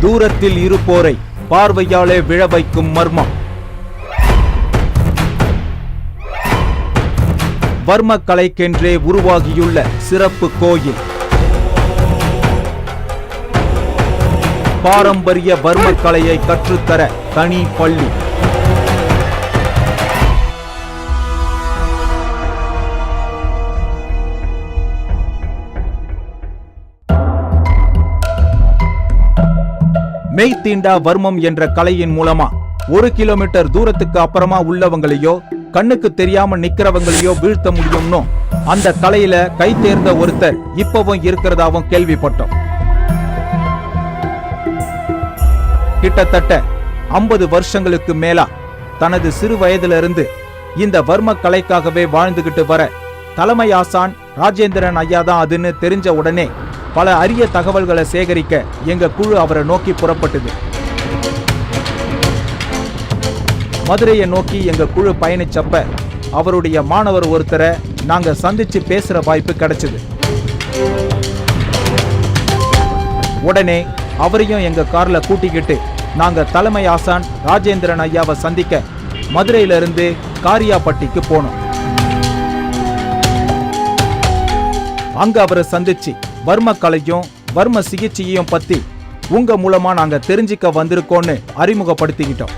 தூரத்தில் இருப்போரை பார்வையாலே விழ வைக்கும் மர்மம். வர்ம கலைக்கென்றே உருவாகியுள்ள சிறப்பு கோயில். பாரம்பரிய வர்ம கலையை கற்றுத்தர தனி பள்ளி. மெய் தீண்டா வர்மம் என்ற கலையின் மூலமா ஒரு கிலோமீட்டர் தூரத்துக்கு அப்புறமா உள்ளவங்களையோ கண்ணுக்கு தெரியாம நிக்கிறவங்களையோ வீழ்த்த முடியும்னு அந்த கலையில கை தேர்ந்த ஒருத்தர் இப்பவும் இருக்கிறதாவும் கேள்விப்பட்டோம். கிட்டத்தட்ட ஐம்பது வருஷங்களுக்கு மேலா தனது சிறு வயதிலிருந்து இந்த வர்ம கலைக்காகவே வாழ்ந்துகிட்டு வர தலைமை ஆசான் ராஜேந்திரன் ஐயா தான் அதுன்னு தெரிஞ்ச உடனே பல அரிய தகவல்களை சேகரிக்க எங்க குழு அவரை நோக்கி புறப்பட்டது. மதுரையை நோக்கி எங்க குழு பயணிச்சப்ப அவருடைய மாணவர் ஒருத்தரை நாங்க சந்திச்சு பேசுற வாய்ப்பு கிடைச்சது. உடனே அவரையும் எங்க கார்ல கூட்டிக்கிட்டு நாங்க தலைமை ஆசான் ராஜேந்திரன் ஐயாவை சந்திக்க மதுரையிலிருந்து காரியாப்பட்டிக்கு போனோம். அங்க அவரை சந்திச்சு வர்ம கலையும் வர்ம சிகிச்சையையும் பத்தி உங்க மூலமா நாங்க தெரிஞ்சுக்க வந்திருக்கோம்னு அறிமுகப்படுத்திக்கிட்டோம்.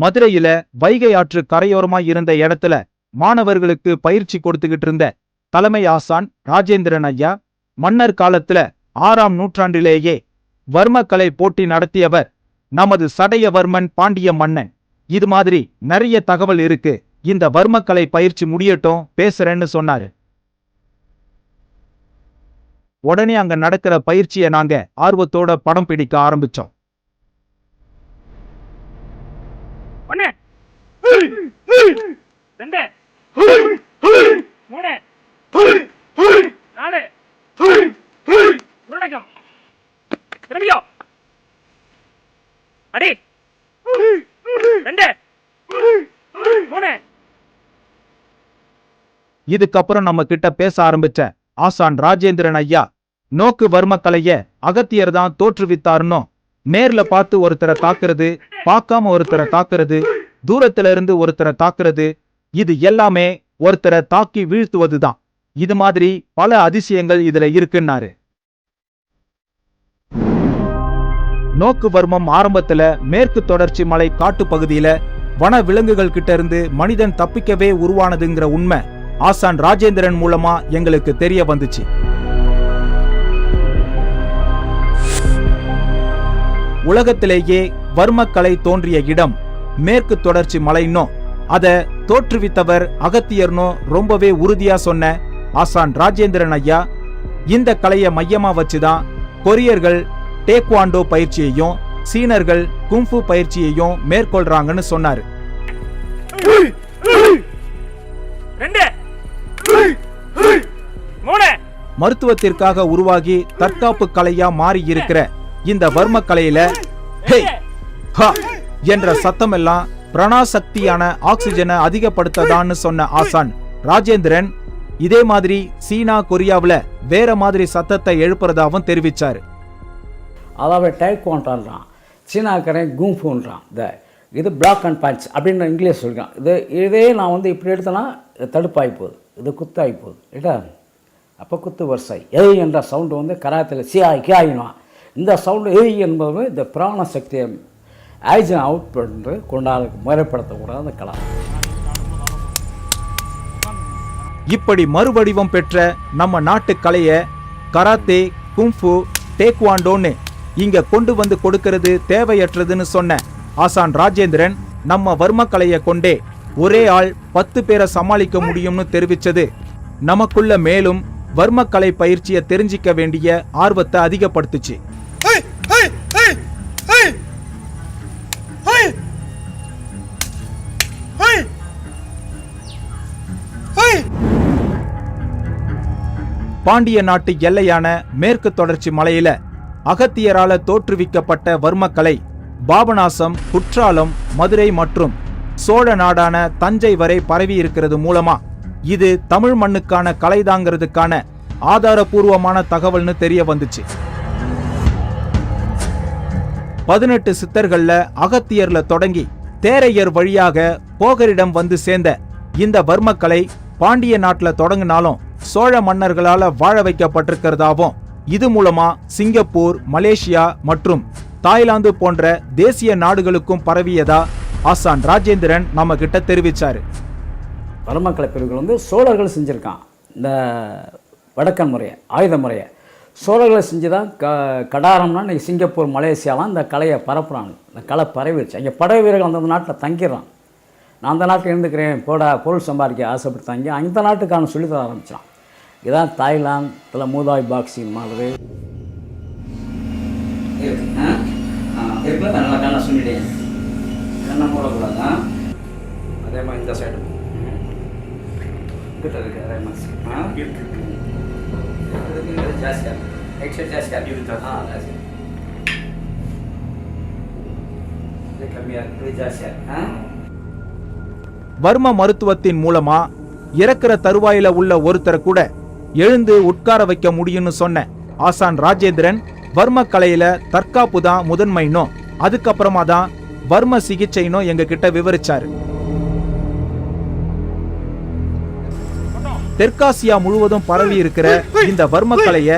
மதுரையில வைகை ஆற்று கரையோரமா இருந்த இடத்துல மாணவர்களுக்கு பயிற்சி கொடுத்துக்கிட்டு இருந்த தலைமை ஆசான் ராஜேந்திரன் ஐயா மன்னர் காலத்துல ஆறாம் நூற்றாண்டிலேயே வர்மக்கலை போட்டி நடத்தியவர் நமது சடையவர்மன் பாண்டிய மன்னன். இது மாதிரி நிறைய தகவல் இருக்கு. இந்த வர்மக்கலை பயிற்சி முடியட்டும் பேசுறேன்னு சொன்னாரு. உடனே அங்க நடக்கிற பயிற்சியை நாங்க ஆர்வத்தோட படம் பிடிக்க ஆரம்பிச்சோம் ஒண்ணு ரெண்டு மூணு நாலு உருளக்கம் திரும்பியோ அடி ரெண்டு மூணு இதுக்கப்புறம் நம்ம கிட்ட பேச ஆரம்பிச்ச ஆசான் ராஜேந்திரன் ஐயா நோக்கு வர்ம கலைய அகத்தியர் தான் தோற்றுவித்தாருன்னோ நேர்ல பார்த்து ஒருத்தரை தாக்குறது பார்க்காம ஒருத்தரை தாக்குறது தூரத்துல இருந்து ஒருத்தரை தாக்குறது இது எல்லாமே ஒருத்தரை தாக்கி வீழ்த்துவதுதான். இது மாதிரி பல அதிசயங்கள் இதுல இருக்குன்னாரு. நோக்கு வர்மம் ஆரம்பத்துல மேற்கு தொடர்ச்சி மலை காட்டு பகுதியில வன விலங்குகள் கிட்ட இருந்து மனிதன் தப்பிக்கவே உருவானதுங்கிற உண்மை ஆசான் ராஜேந்திரன் மூலமா எங்களுக்கு தெரிய வந்துச்சு. உலகத்திலேயே வர்மக்கலை தோன்றிய இடம் மேற்கு தொடர்ச்சி மலைன்னோ அதை தோற்றுவித்தவர் அகத்தியர்னோ ரொம்பவே உறுதியா சொன்ன ஆசான் ராஜேந்திரன் ஐயா. இந்த கலையை மையமா வச்சுதான் கொரியர்கள் டேக்வாண்டோ பயிற்சியையும் சீனர்கள் குங்ஃபு பயிற்சியையும் மேற்கொள்றாங்கன்னு சொன்னாரு. மருத்துவத்திற்காக உருவாகி தற்காப்பு கலையா மாறி இருக்கிற இந்த வர்ம கலையில ஹே ஹா என்ற சத்தமெல்லாம் பிரணாசக்தியான ஆக்சிஜனை அதிகப்படுத்ததான்னு சொன்ன ஆசான் ராஜேந்திரன் இதே மாதிரி சீனா கொரியாவில் வேற மாதிரி சத்தத்தை எழுப்புறதாகவும் தெரிவித்தார் அதாவது டேக்வாண்டான்றான் சீனாக்காரன் குங்ஃபுன்றான் இந்த இது பிளாக் அண்ட் பஞ்ச் அப்படின்னு இங்கிலீஷ் சொல்கிறான் இது இதே நான் வந்து இப்படி எடுத்தேன்னா இது தடுப்பாகி போகுது. இது குத்தாகி போகுது. இல்லையா? அப்போ குத்து வரிசை. எய் என்ற சவுண்டு வந்து கராத்தில் சியாய் கியாயினும் இந்த சவுண்டு எய் என்பது இந்த பிராண சக்தியை ஆக்சிஜன் அவுட் பண்ணி கொண்டாட முறைப்படுத்தக்கூடாது அந்த கலா. இப்படி மறுவடிவம் பெற்ற நம்ம நாட்டு கலையை கராத்தே கும்ஃபு டேக்வாண்டோன்னு இங்க கொண்டு வந்து கொடுக்கிறது தேவையற்றதுன்னு சொன்ன ஆசான் ராஜேந்திரன் நம்ம வர்ம கலையை கொண்டே ஒரே ஆள் பத்து பேரை சமாளிக்க முடியும்னு தெரிவிச்சது. நமக்குள்ள மேலும் வர்மக்கலை பயிற்சியை தெரிஞ்சிக்க வேண்டிய ஆர்வத்தை அதிகப்படுத்துச்சு. பாண்டிய நாட்டு எல்லையான மேற்கு தொடர்ச்சி மலையில அகத்தியரால தோற்றுவிக்கப்பட்ட வர்மக்கலை பாபநாசம் குற்றாலம் மதுரை மற்றும் சோழ நாடான தஞ்சை வரை பரவி இருக்கிறது மூலமா இது தமிழ் மண்ணுக்கான கலைதாங்கிறதுக்கான ஆதாரபூர்வமான தகவல்னு தெரிய வந்துச்சு. பதினெட்டு சித்தர்கள்ல அகத்தியர்ல தொடங்கி தேரையர் வழியாக போகரிடம் வந்து சேர்ந்த இந்த வர்மக்கலை பாண்டிய நாட்டுல தொடங்கினாலும் சோழ மன்னர்களால வாழ வைக்கப்பட்டிருக்கிறதாவும் இது மூலமா சிங்கப்பூர் மலேசியா மற்றும் தாய்லாந்து போன்ற தேசிய நாடுகளுக்கும் பரவியதா ஆசான் ராஜேந்திரன் நம்ம கிட்ட தெரிவிச்சாரு. பரமக்கலை பிரிவுகள் வந்து சோழர்கள் செஞ்சுருக்கான். இந்த வடக்கன் முறையை ஆயுத முறையை சோழர்களை செஞ்சு தான் க கடாரம்னா இன்றைக்கி சிங்கப்பூர் மலேசியாலாம் இந்த கலையை பரப்புகிறாங்க இந்த கலை பரவிடுச்சு. அங்கே படை வீரர்கள் அந்தந்த நாட்டில் தங்கிடுறான். நான் அந்த நாட்டில் இருந்துக்கிறேன் போட பொருள் சம்பாதிக்க ஆசைப்பட்டு தங்கி அந்த நாட்டுக்கான சொல்லித்தர ஆரம்பிச்சான். இதான் தாய்லாந்தில் மூதாய் பாக்ஸிங் மாதிரி நல்லா கண்ணை சொல்லிட்டேன் கண்ணை மூடக்கூடாது? அதே மாதிரி இந்த சைடு கிட்ட இருக்கு அதே மாதிரி ஆ இருக்கு இது ஜாஸ்தியாக இருக்கு எக்ஸ்ட்ரா ஜாஸ்தியாக இருக்கு ஆ ஜாஸ்தி இது கம்மியாக இருக்கு இது ஜாஸ்தியாக இருக்கு ஆ வர்ம மருத்துவத்தின் மூலமா இறக்குற தருவாயில உள்ள ஒருத்தரை கூட எழுந்து உட்கார வைக்க முடியும்னு சொன்ன ஆசான் ராஜேந்திரன் வர்ம கலையில தற்காப்பு தான் முதன்மைனும் அதுக்கப்புறமா தான் வர்ம சிகிச்சைனும் எங்க கிட்ட விவரிச்சாரு. தெற்காசியா முழுவதும் பரவி இருக்கிற இந்த வர்ம கலைய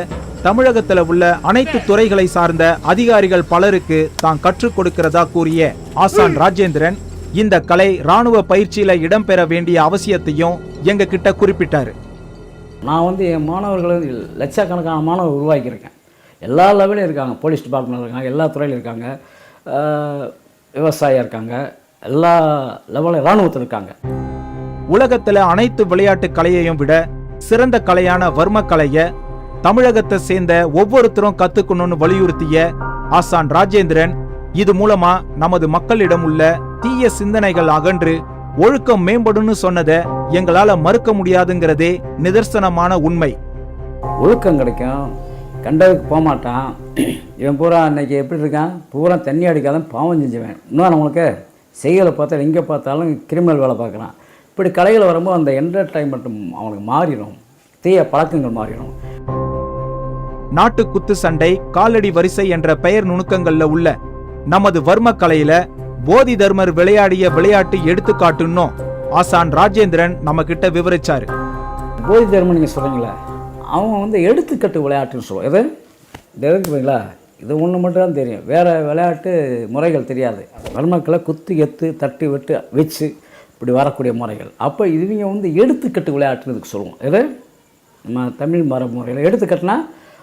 தமிழகத்துல உள்ள அனைத்து துறைகளை சார்ந்த அதிகாரிகள் பலருக்கு தான் கற்றுக் கொடுக்கிறதா கூறிய ஆசான் ராஜேந்திரன் இந்த கலை ராணுவ பயிற்சியில இடம்பெற வேண்டிய அவசியத்தையும் எங்க கிட்ட குறிப்பிட்டாரு. நான் வந்து என் மாணவர்களை லட்சக்கணக்கான மாணவர் உருவாக்கியிருக்கேன். எல்லா லெவலையும் இருக்காங்க. போலீஸ் டிபார்ட்மெண்ட் இருக்காங்க எல்லா துறையிலும் இருக்காங்க. விவசாயம் இருக்காங்க. எல்லா லெவலையும் இராணுவத்தில் இருக்காங்க. உலகத்துல அனைத்து விளையாட்டு கலையையும் விட சிறந்த கலையான வர்ம கலைய தமிழகத்தை சேர்ந்த ஒவ்வொருத்தரும் கத்துக்கணும்னு வலியுறுத்திய ஆசான் ராஜேந்திரன் இது மூலமா நமது மக்களிடம் உள்ள தீய சிந்தனைகள் அகன்று ஒழுக்கம் மேம்படும்னு சொன்னதை எங்களால மறுக்க முடியாதுங்கிறதே நிதர்சனமான உண்மை. ஒழுக்கம் கிடைக்கும். கண்டதுக்கு போகமாட்டான். இவன் பூரா அன்னைக்கு எப்படி இருக்கான்? பூரா தண்ணி அடிக்காதான் பாவம் செஞ்சுவேன். இன்னும் நம்மளுக்கு செய்களை பார்த்தா எங்கே பார்த்தாலும் கிரிமினல் வேலை பார்க்குறான். இப்படி கலைகள் வரும்போது அந்த என்டர்டைன்மெண்ட் அவனுக்கு மாறிடும். தீய பழக்கங்கள் மாறிடும். நாட்டு குத்து சண்டை காலடி வரிசை என்ற பெயர் நுணுக்கங்கள்ல உள்ள நமது வர்ம கலையில போதி தர்மர் விளையாடிய விளையாட்டு எடுத்துக்காட்டுன்னும் ஆசான் ராஜேந்திரன் நம்ம கிட்ட விவரிச்சாரு. போதி தர்மம் நீங்கள் சொல்கிறீங்களே அவன் வந்து எடுத்துக்கட்டு விளையாட்டுன்னு சொல்லுவான் எது? இது ஒன்று மட்டும் தான் தெரியும். வேறு விளையாட்டு முறைகள் தெரியாது. வர்மக்களை குத்து எத்து தட்டி வெட்டு வச்சு. இப்படி வரக்கூடிய முறைகள். அப்போ இவங்க வந்து எடுத்துக்கட்டு விளையாட்டுனதுக்கு சொல்லுவோம். எது? நம்ம தமிழ் மரபு முறையில் எடுத்துக்கட்டுனா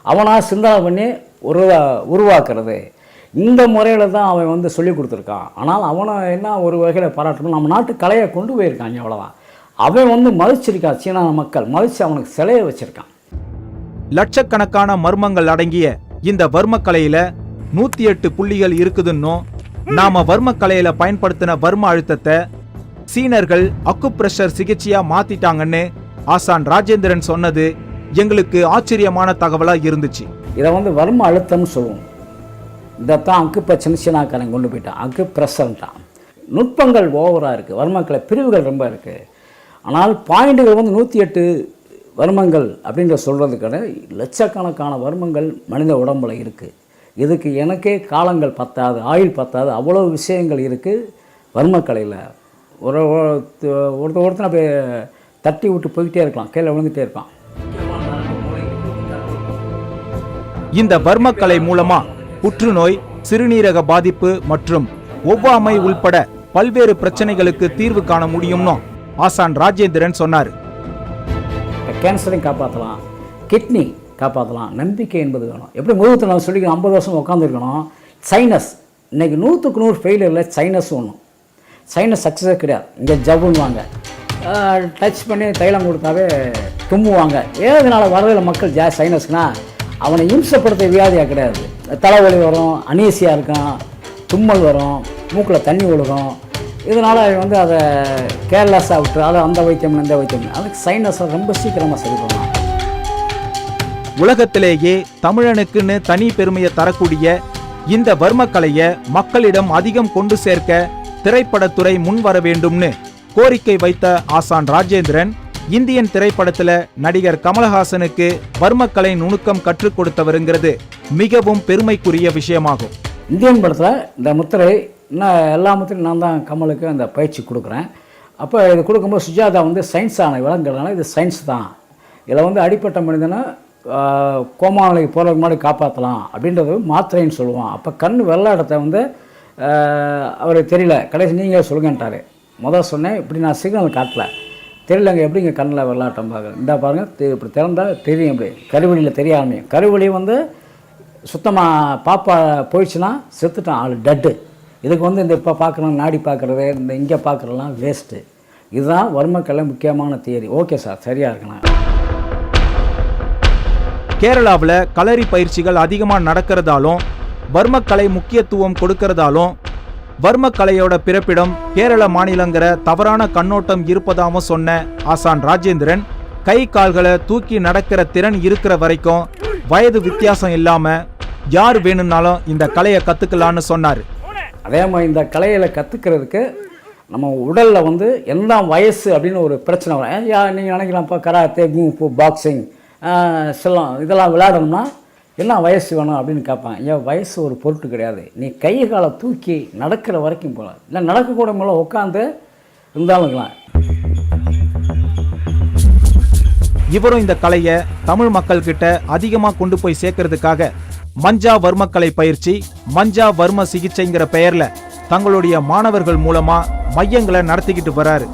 அவனாக சிந்தனை பண்ணி உருவா உருவாக்குறது. இந்த முறையில் தான் அவன் வந்து சொல்லி கொடுத்துருக்கான். ஆனால் அவனை என்ன ஒரு வகையில் பாராட்டணும் நம்ம நாட்டு கலையை கொண்டு போயிருக்காங்க அவ்வளோதான் அவன் வந்து மதிச்சிருக்கான் சீனா மக்கள். மதித்து அவனுக்கு சிலையை வச்சுருக்கான். லட்சக்கணக்கான மர்மங்கள் அடங்கிய இந்த வர்ம நூற்றி எட்டு புள்ளிகள் இருக்குதுன்னும் நாம வர்ம பயன்படுத்தின வர்ம அழுத்தத்தை சீனர்கள் அக்குப்ரெஷர் சிகிச்சையா மாத்திட்டாங்கன்னு ஆசான் ராஜேந்திரன் சொன்னது எங்களுக்கு ஆச்சரியமான தகவலா இருந்துச்சு. இதை வந்து வர்ம அழுத்தம்னு சொல்லுவோம். இதைத்தான் அங்கு பிரச்சனை சீனாக்காரன் கொண்டு போயிட்டான். அங்கு ப்ரெஷர்ன்ட்டான் நுட்பங்கள் ஓவராக இருக்குது வர்மக்கலை பிரிவுகள் ரொம்ப இருக்குது ஆனால் பாயிண்டுகள் வந்து நூற்றி எட்டு வர்மங்கள் அப்படின்ற சொல்கிறதுக்கான லட்சக்கணக்கான வர்மங்கள் மனித உடம்புல இருக்குது இதுக்கு எனக்கே காலங்கள் பத்தாது ஆயுள் பத்தாது அவ்வளோ விஷயங்கள் இருக்குது வர்மக்கலையில். ஒரு ஒருத்த ஒருத்த ஒருத்தனை போய் தட்டி விட்டு போய்கிட்டே இருக்கலாம். கீழே விழுந்துகிட்டே இருப்பான் இந்த வர்ம கலை மூலமா புற்றுநோய் சிறுநீரக பாதிப்பு மற்றும் ஒவ்வாமை உள்பட பல்வேறு பிரச்சனைகளுக்கு தீர்வு காண முடியும்னு ஆசான் ராஜேந்திரன் சொன்னாரு. கேன்சரையும் காப்பாற்றலாம் கிட்னி காப்பாற்றலாம் நம்பிக்கை என்பது வேணும். எப்படி முதுகுத்து நான் சொல்லி ஐம்பது வருஷம் உட்காந்துருக்கணும் சைனஸ் இன்னைக்கு நூற்றுக்கு நூறு ஃபெயிலியரில் சைனஸ் ஒன்றும் சைனஸ் சக்ஸஸே கிடையாது. இங்கே ஜவ்வுன்னுவாங்க. டச் பண்ணி தைலம் கொடுத்தாவே தும்முவாங்க ஏதனால வரதில் மக்கள் ஜா சைனஸ்னால் அவனை இம்சப்படுத்த வியாதியாக கிடையாது. தலைவலி வரும் அனீசியாக இருக்கும் தும்மல் வரும் மூக்கில் தண்ணி ஒழுகும். இதனால் வந்து அதை கேர்லெஸ்ஸாக விட்டு அதை அந்த வைத்தியம் இந்த வைத்தியம் அதுக்கு சைனஸை ரொம்ப சீக்கிரமாக சரி பண்ணலாம். உலகத்திலேயே தமிழனுக்குன்னு தனி பெருமையை தரக்கூடிய இந்த வர்மக்கலையை மக்களிடம் அதிகம் கொண்டு சேர்க்க திரைப்படத்துறை முன் வர வேண்டும்னு கோரிக்கை வைத்த ஆசான் ராஜேந்திரன் இந்தியன் திரைப்படத்துல நடிகர் கமலஹாசனுக்கு வர்மக்கலை நுணுக்கம் கற்றுக் கொடுத்தவருங்கிறது மிகவும் பெருமைக்குரிய விஷயமாகும். இந்தியன் படத்தில் இந்த முத்திரை இன்னும் எல்லா முத்திரையும் நான் தான் கமலுக்கு அந்த பயிற்சி கொடுக்குறேன். அப்போ இது கொடுக்கும்போது சுஜாதா வந்து சயின்ஸ் ஆன விளங்குறதுனால இது சயின்ஸ் தான். இதில் வந்து அடிப்பட்ட மனிதனை ஆஹ், போல மாதிரி முன்னாடி காப்பாற்றலாம் அப்படின்றது மாத்திரைன்னு சொல்லுவான். அப்போ கண் வெள்ளாடத்தை வந்து அவருக்கு தெரியல. கடைசி நீங்கள் சொல்லுங்கன்ட்டாரு. முதல் சொன்னேன் இப்படி நான் சிக்னல் காட்டல. தெரியலங்க எப்படிங்க கண்ணில் வெள்ளாட்டம் பார்க்குறேன் இந்த பாருங்கள் தெ- இப்படி திறந்தால் தெரியும் இப்படி கருவெளியில் தெரிய ஆரம்பிக்கும் கருவழி வந்து சுத்தமாக பாப்பா போயிடுச்சுன்னா செத்துட்டான் ஆள் டட்டு இதுக்கு வந்து இந்த இப்போ பார்க்குறோம் நாடி பார்க்குறது இந்த இங்கே பார்க்குறலாம் வேஸ்ட்டு இதுதான் வர்மக்கலை முக்கியமான தியரி ஓகே சார் சரியாக இருக்கணும் கேரளாவில் களரி பயிற்சிகள் அதிகமாக நடக்கிறதாலும் வர்மக்கலை முக்கியத்துவம் கொடுக்கறதாலும் வர்மக்கலையோட பிறப்பிடம் கேரள மாநிலங்கிற தவறான கண்ணோட்டம் இருப்பதாகவும் சொன்ன ஆசான் ராஜேந்திரன் கை கால்களை தூக்கி நடக்கிற திறன் இருக்கிற வரைக்கும் வயது வித்தியாசம் இல்லாம யார் வேணும்னாலும் இந்த கலையை கத்துக்கலான்னு சொன்னார். அதே மாதிரி இந்த கலையில் கற்றுக்கிறதுக்கு நம்ம உடலில் வந்து என்ன வயசு அப்படின்னு ஒரு பிரச்சனை வரும். யா நீங்கள் நினைக்கலாம்ப்பா கராத்தே குங்ஃபு பாக்ஸிங் சிலம் இதெல்லாம் விளையாடணும்னா என்ன வயசு வேணும் அப்படின்னு கேட்பான். என் வயசு ஒரு பொருட்டு கிடையாது. நீ கை காலை தூக்கி நடக்கிற வரைக்கும் போகலாம் இல்லை நடக்கக்கூட மேலே உட்காந்து இருந்தாலுங்களாம் இவரும் இந்த கலையை தமிழ் மக்கள் கிட்ட அதிகமா கொண்டு போய் சேர்க்கறதுக்காக மஞ்சா வர்மக்கலை பயிற்சி மஞ்சா வர்ம சிகிச்சைங்கிற பெயர்ல தங்களுடைய மாணவர்கள் மூலமா மையங்களை நடத்திக்கிட்டு வராரு.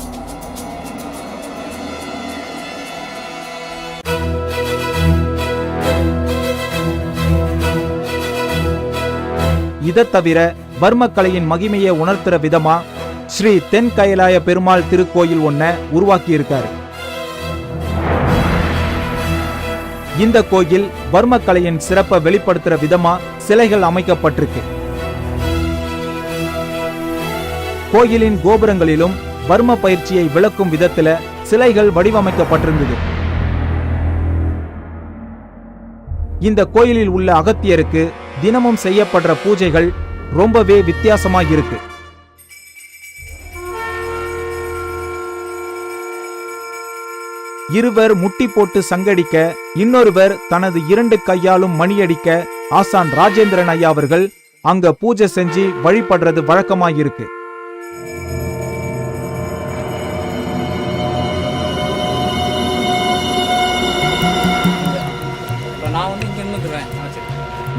இதை தவிர வர்மக்கலையின் மகிமையை உணர்த்துற விதமா ஸ்ரீ தென் கைலாய பெருமாள் திருக்கோயில் ஒன்ன உருவாக்கியிருக்காரு. இந்த கோயில் வர்மக்கலையின் சிறப்பை வெளிப்படுத்துற விதமா சிலைகள் அமைக்கப்பட்டிருக்கு. கோயிலின் கோபுரங்களிலும் வர்ம பயிற்சியை விளக்கும் விதத்துல சிலைகள் வடிவமைக்கப்பட்டிருந்தது. இந்த கோயிலில் உள்ள அகத்தியருக்கு தினமும் செய்யப்படுற பூஜைகள் ரொம்பவே வித்தியாசமா இருக்கு இருவர் முட்டி போட்டு சங்கடிக்க இன்னொருவர் தனது இரண்டு கையாலும் மணியடிக்க ஆசான் ராஜேந்திரன் ஐயா அவர்கள் அங்க பூஜை செஞ்சு வழிபடுறது வழக்கமாயிருக்கு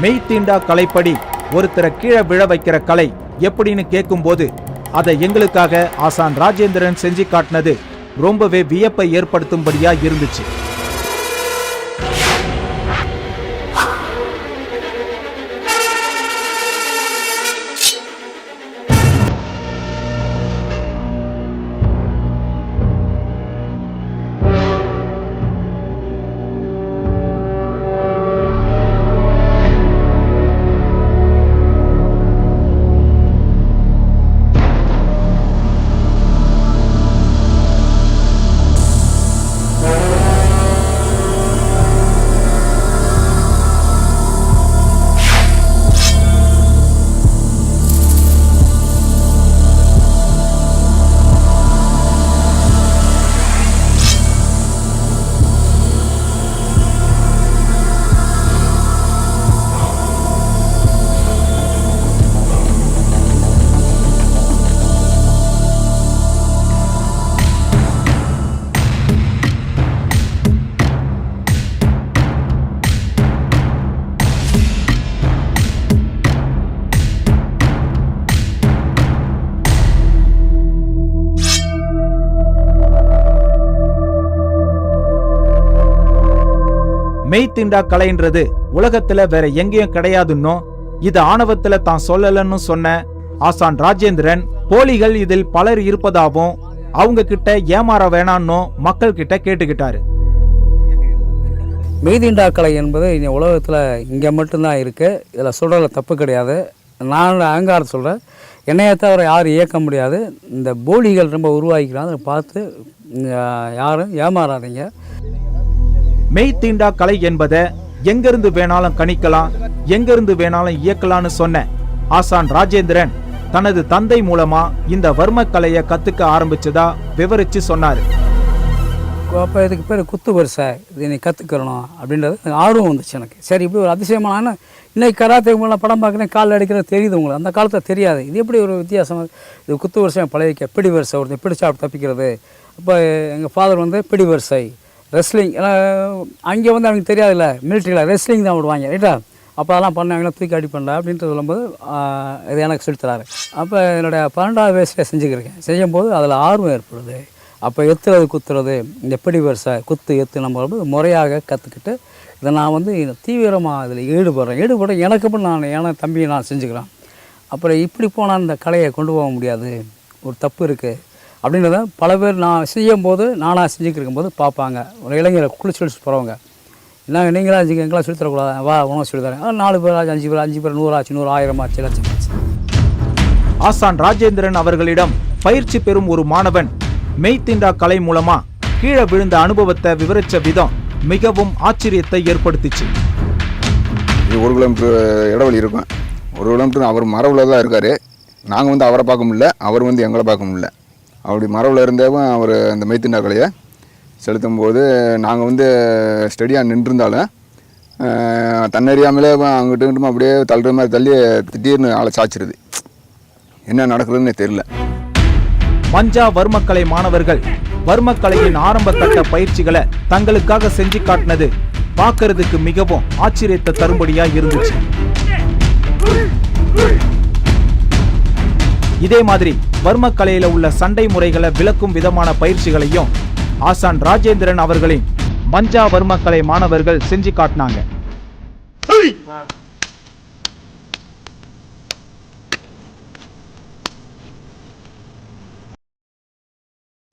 மெய்த்தீண்டா கலைப்படி ஒருத்தரை கீழே விழ வைக்கிற கலை எப்படின்னு கேட்கும்போது அதை எங்களுக்காக ஆசான் ராஜேந்திரன் செஞ்சு காட்டினது ரொம்பவே வியப்பை ஏற்படுத்தும்படியா இருந்துச்சு. மெய்த்திண்டா கலைன்றது உலகத்துல வேற எங்கேயும் கிடையாதுன்னோ இது ஆணவத்துல தான் சொல்லலன்னு சொன்ன ஆசான் ராஜேந்திரன் போலிகள் இதில் பலர் இருப்பதாகவும் அவங்க கிட்ட ஏமாற வேணான்னும் மக்கள் கிட்ட கேட்டுக்கிட்டாரு. மெய்தீண்டா கலை என்பது இந்த உலகத்தில் இங்கே மட்டும்தான் இருக்குது இதில் சொல்கிறதுல தப்பு கிடையாது. நான் அகங்காரம் சொல்கிறேன் என்னையை தவிர யாரும் இயக்க முடியாது. இந்த போலிகள் ரொம்ப உருவாக்கிக்கிறாங்க அதை பார்த்து யாரும் ஏமாறாதீங்க. மெய்த்தீண்டா கலை என்பதை எங்கிருந்து வேணாலும் கணிக்கலாம் எங்கிருந்து வேணாலும் இயக்கலாம்னு சொன்ன ஆசான் ராஜேந்திரன் தனது தந்தை மூலமா இந்த வர்ம கலையை கத்துக்க ஆரம்பிச்சதா விவரிச்சு சொன்னாரு. அப்போ இதுக்கு பேர் குத்து வரிசை இது நீ கற்றுக்கிறணும் அப்படின்றது ஆர்வம் வந்துச்சு எனக்கு. சரி இப்படி ஒரு அதிசயமான இன்னைக்கு கராத்தே உங்களை படம் பார்க்குறேன் காலில் அடிக்கிறது தெரியுது உங்களுக்கு. அந்த காலத்தில் தெரியாது. இது எப்படி ஒரு வித்தியாசம் இது குத்து வரிசை பழகிக்க பிடி வரிசை ஒருத்தர் பிடிச்சா தப்பிக்கிறது? அப்போ எங்கள் ஃபாதர் வந்து பிடி வரிசை. ரெஸ்லிங் அங்கே வந்து அவங்களுக்கு தெரியாதுல்ல மிலிட்ரியில் ரெஸ்லிங் தான் விடுவாங்க ரைட்டா அப்போ அதெல்லாம் பண்ணாங்கன்னா தூக்கி அடி பண்ணல அப்படின்ட்டு சொல்லும்போது இது எனக்கு சொல்லித்தராரு அப்போ என்னுடைய பன்னெண்டாவது வயசில் செஞ்சுக்கிருக்கேன். செய்யும்போது அதில் ஆர்வம் ஏற்படுது. அப்போ எத்துறது குத்துறது இந்த பிடி வரிசை குத்து எத்து நம்ம வந்து முறையாக கற்றுக்கிட்டு இதை நான் வந்து தீவிரமாக இதில் ஈடுபடுறேன். ஈடுபட எனக்கு அப்புறம் நான் ஏன்னா தம்பியை நான் செஞ்சுக்கிறேன். அப்புறம் இப்படி போனால் இந்த கலையை கொண்டு போக முடியாது. ஒரு தப்பு இருக்குது அப்படின்றத பல பேர் நான் செய்யும்போது நானாக செஞ்சுக்கிருக்கும் போது பார்ப்பாங்க. ஒரு இளைஞரை குளிச்சு குளிச்சு போகிறவங்க நாங்கள் நீங்களாம் செஞ்சு எங்களாம் சொல்லித் தரக்கூடாது? வா உனக்கு சொல்லி தரேன். ஆ, நாலு பேர் ஆச்சு அஞ்சு பேர் அஞ்சு பேர் நூறாச்சு நூறு ஆயிரம் ஆச்சு லட்சம் ஆச்சு. ஆசான் ராஜேந்திரன் அவர்களிடம் பயிற்சி பெறும் ஒரு மாணவன் மெய்த்திண்டா கலை மூலமா கீழே விழுந்த அனுபவத்தை விவரிச்ச விதம் மிகவும் ஆச்சரியத்தை ஏற்படுத்திச்சு. இது ஒரு கிலோமீட்டர் இடைவெளி இருக்கும். ஒரு கிலோமீட்டர் அவர் மரவில் தான் இருக்கார். நாங்கள் வந்து அவரை பார்க்க முடியல. அவர் வந்து எங்களை பார்க்க முடியல. அப்படி மரபில் இருந்தவும் அவர் அந்த மைத்திண்டா கலையை செலுத்தும் போது நாங்கள் வந்து ஸ்டெடியாக நின்றுருந்தாலும் தன்னறியாமலே அங்கிட்டு இங்கிட்டும் அப்படியே தள்ளுற மாதிரி தள்ளி திடீர்னு ஆளை சாய்ச்சிருது. என்ன நடக்குதுன்னு தெரியல. மஞ்சா வர்மக்கலை மாணவர்கள் வர்மக்கலையின் ஆரம்ப கட்ட பயிற்சிகளை தங்களுக்காக செஞ்சு காட்டினது பார்க்கறதுக்கு மிகவும் ஆச்சரியத்தை தரும்படியாக இருந்துச்சு. இதே மாதிரி வர்மக்கலையில உள்ள சண்டை முறைகளை விளக்கும் விதமான பயிற்சிகளையும் ஆசான் ராஜேந்திரன் அவர்களின் மஞ்சா வர்மக்கலை மாணவர்கள் செஞ்சு காட்டினாங்க.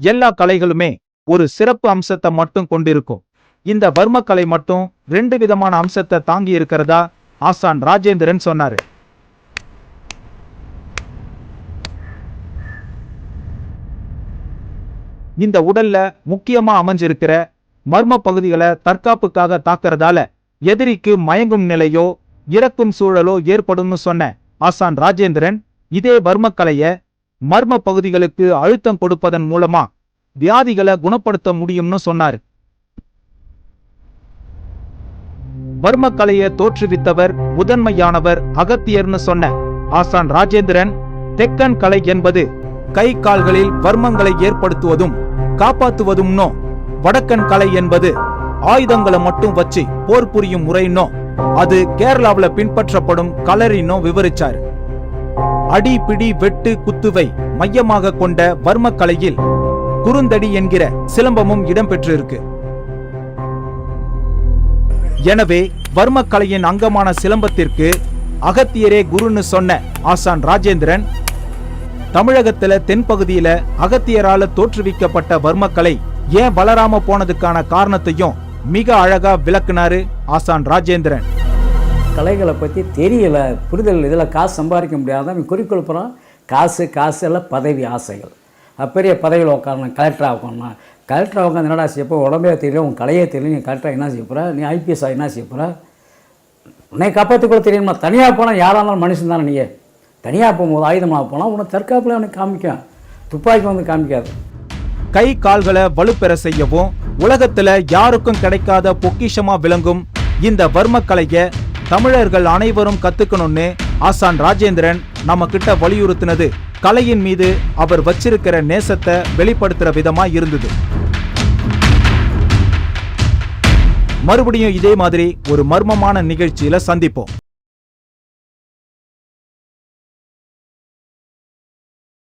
எல்லா கலைகளுமே ஒரு சிறப்பு அம்சத்தை மட்டும் கொண்டிருக்கும். இந்த வர்மக்கலை மட்டும் ரெண்டு விதமான அம்சத்தை தாங்கி இருக்கிறதா ஆசான் ராஜேந்திரன் சொன்னாரு. இந்த உடல்ல முக்கியமா அமைஞ்சிருக்கிற மர்ம பகுதிகளை தற்காப்புக்காக தாக்குறதால எதிரிக்கு மயங்கும் நிலையோ இறக்கும் சூழலோ ஏற்படும்னு சொன்ன ஆசான் ராஜேந்திரன் இதே வர்மக்கலைய மர்ம பகுதிகளுக்கு அழுத்தம் கொடுப்பதன் மூலமா வியாதிகளை குணப்படுத்த முடியும்னு சொன்னாரு. வர்மக்கலையை தோற்றுவித்தவர் முதன்மையானவர் அகத்தியர்னு சொன்ன ஆசான் ராஜேந்திரன் தெக்கன் கலை என்பது கை கால்களில் வர்மங்களை ஏற்படுத்துவதும் காப்பாத்துவதும்னோ வடக்கன் கலை என்பது ஆயுதங்களை மட்டும் வச்சு போர் புரியும் முறைன்னோ அது கேரளாவில பின்பற்றப்படும் கலரின்னோ விவரிச்சாரு. அடி பிடி வெட்டு குத்துவை மையமாக கொண்ட வர்மக்கலையில் குறுந்தடி என்கிற சிலம்பமும் இடம்பெற்றிருக்கு. எனவே வர்மக்கலையின் அங்கமான சிலம்பத்திற்கு அகத்தியரே குருன்னு சொன்ன ஆசான் ராஜேந்திரன் தமிழகத்துல தென்பகுதியில அகத்தியரால தோற்றுவிக்கப்பட்ட வர்மக்கலை ஏன் வளராம போனதுக்கான காரணத்தையும் மிக அழகா விளக்குனாரு ஆசான் ராஜேந்திரன். கலைகளை பற்றி தெரியல புரிதல் இதில் காசு சம்பாதிக்க முடியாத? அவன் குறிக்கோள் போகிறான் காசு காசு எல்லாம் பதவி ஆசைகள். பெரிய பதவியில் உட்காரணும் கலெக்டராக உட்காரணும் கலெக்டராக உட்காந்து என்னடா செய்யப்போ உடம்பே தெரியல உன் கலையே தெரியல நீ கலெக்டராக என்ன செய்ய போகிற நீ ஐபிஎஸ் என்ன செய்ய போகிற உன்னை காப்பாற்றி கூட தெரியுமா? தனியாக போனால் யாராக இருந்தாலும் மனுஷன் தானே நீயே. தனியாக போகும்போது ஆயுதமாக போனால் உன்னை தற்காப்பில் அவனுக்கு காமிக்கும். துப்பாக்கி வந்து காமிக்காது. கை கால்களை வலுப்பெற செய்யவும் உலகத்துல யாருக்கும் கிடைக்காத பொக்கிஷமா விளங்கும் இந்த வர்மக்கலைய தமிழர்கள் அனைவரும் கத்துக்கணும்னு ஆசான் ராஜேந்திரன் நம்ம கிட்ட வலியுறுத்தினது. கலையின் மீது அவர் வச்சிருக்கிற நேசத்தை வெளிப்படுத்துற விதமா இருந்தது. மறுபடியும் இதே மாதிரி ஒரு மர்மமான நிகழ்ச்சியில சந்திப்போம்.